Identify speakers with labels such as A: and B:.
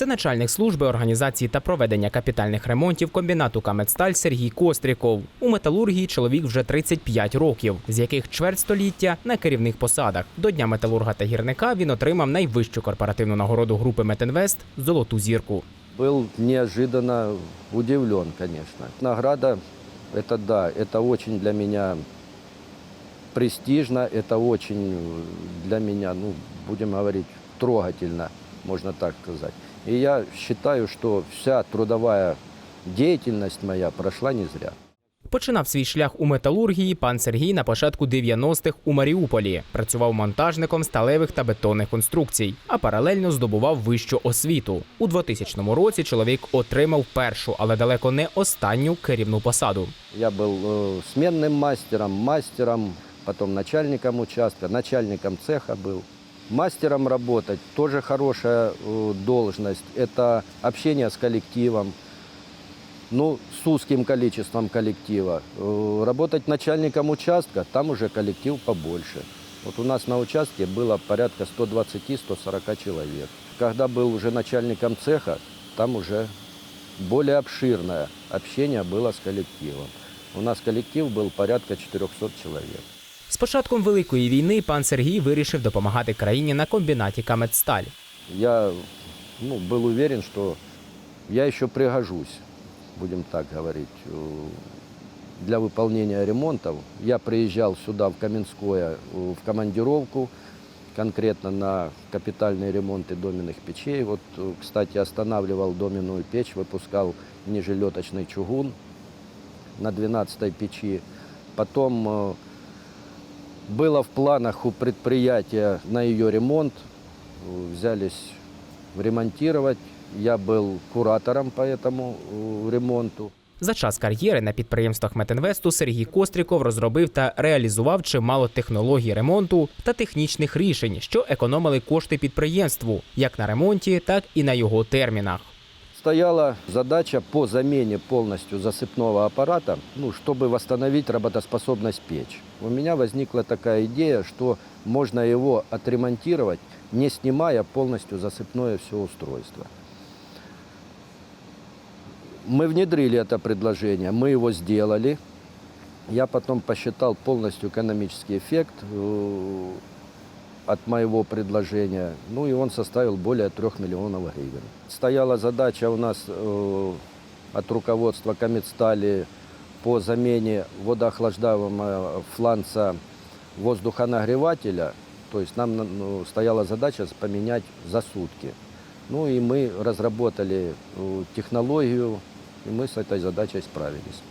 A: Це начальник служби організації та проведення капітальних ремонтів комбінату Камедсталь Сергій Костріков. У металургії чоловік вже 35 років, з яких чверть століття на керівних посадах. До дня металурга та гірника він отримав найвищу корпоративну нагороду групи Метинвест золоту зірку.
B: Был неожиданно удивлен, конечно. Награда, это да, это очень для меня престижно, это очень для меня, ну, будем говорить, трогательно, можно так сказать. И я считаю, что вся трудовая деятельность моя прошла не зря.
A: Починав свій шлях у металургії пан Сергій на початку 90-х у Маріуполі. Працював монтажником сталевих та бетонних конструкцій, а паралельно здобував вищу освіту. У 2000 році чоловік отримав першу, але далеко не останню керівну посаду.
B: Я был э, сменным мастером, мастером, потом начальником участка, начальником цеха был. Мастером работать тоже хорошая э, должность. Это общение с коллективом, ну, с узким количеством коллектива. Э, Работать начальником участка, там уже коллектив побольше. Вот у нас на участке было порядка 120-140 человек. Когда был уже начальником цеха, там уже более обширное общение было с коллективом. У нас коллектив был порядка 400 человек.
A: З початком Великої війни пан Сергій вирішив допомагати країні на комбінаті Камедсталь.
B: Я ну, был уверен, что я еще пригожусь, будем так говорить, э, для выполнения ремонтов. Я приезжал сюда, в Каменское, э, в командировку, конкретно на капитальные ремонты доменных печей. Вот, э, кстати, останавливал доменную печь, выпускал нижелеточный чугун на 12 печи. Потом э, было в планах у предприятия на ее ремонт. Э, Взялись ремонтировать. Я был куратором по этому э, ремонту.
A: За час кар'єри на підприємствах Метинвесту Сергій Костріков розробив та реалізував чимало технологій ремонту та технічних рішень, що економили кошти підприємству як на ремонті, так і на його термінах.
B: Стояла задача по замене полностью засыпного аппарата, ну, чтобы восстановить работоспособность печь. У меня возникла такая идея, что можно его отремонтировать, не снимая полностью засыпное все устройство. Мы внедрили это предложение, мы его сделали. Я потом посчитал полностью экономический эффект э, от моего предложения. Ну и он составил более 3 миллионов гривен. Стояла задача у нас э, от руководства Комедстали по замене водоохлаждаемого фланца воздухонагревателя. То есть нам ну, стояла задача поменять за сутки. Ну и мы разработали э, технологию, и мы с этой задачей справились.